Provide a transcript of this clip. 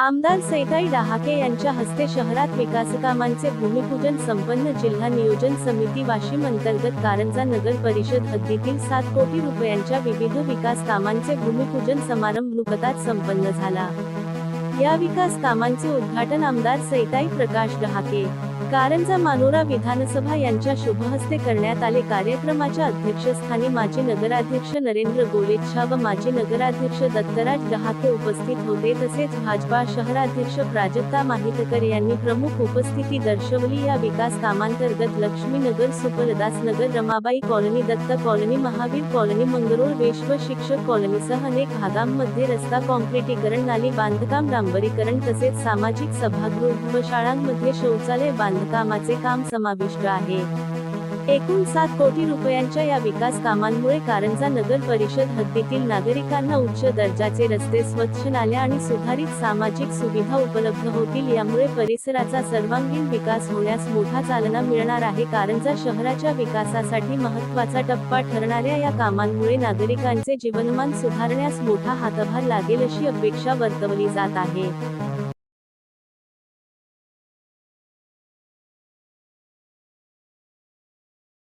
आमदार सैताई डहाके यांच्या हस्ते शहरात विकासकामांचे भूमिपूजन संपन्न जिल्हा नियोजन समिती वाशिम अंतर्गत कारंजा नगर परिषद हद्दीतील सात कोटी रुपयांच्या विविध विकास कामांचे भूमिपूजन समारंभ नुकताच संपन्न झाला. या विकास कामांचे उद्घाटन आमदार सैताई प्रकाश डहाके कारंजा मानोरा विधानसभा यांच्या शुभहस्ते करण्यात आले. कार्यक्रमाच्या अध्यक्षस्थानी माजी नगराध्यक्ष नरेंद्र गोलेच्छा व माजी नगराध्यक्ष दत्तराज डहाके उपस्थित होते. तसेच भाजपा शहराध्यक्ष प्राजक्ता माहितकर यांनी प्रमुख उपस्थिती दर्शवली. या विकास कामांतर्गत Laxminagar Supaldas Nagar Ramabai colony Datta colony Mahavir colony Mangrol वेश्व शिक्षक कॉलनीसह अनेक भागांमध्ये रस्ता कॉन्क्रिटीकरण नाली बांधकाम डांबरीकरण तसेच सामाजिक सभागृह व शाळांमध्ये शौचालय बांधकामाचे काम समाविष्ट आहे. एकूण सात कोटी रुपयांच्या या विकास कामांमुळे कारंजा नगर परिषद हद्दीतील नागरिकांना उच्च दर्जाचे रस्ते स्वच्छ नाल्या आणि सुधारित सामाजिक सुविधा उपलब्ध होतील यामुळे परिसराचा सर्वांगीण विकास होण्यास मोठा चालना मिळणार आहे. कारंजा शहराच्या विकासासाठी महत्त्वाचा टप्पा ठरणाऱ्या या कामांमुळे नागरिकांचे जीवनमान सुधारण्यास मोठा हातभार लागेल अशी अपेक्षा वर्तवली जात आहे.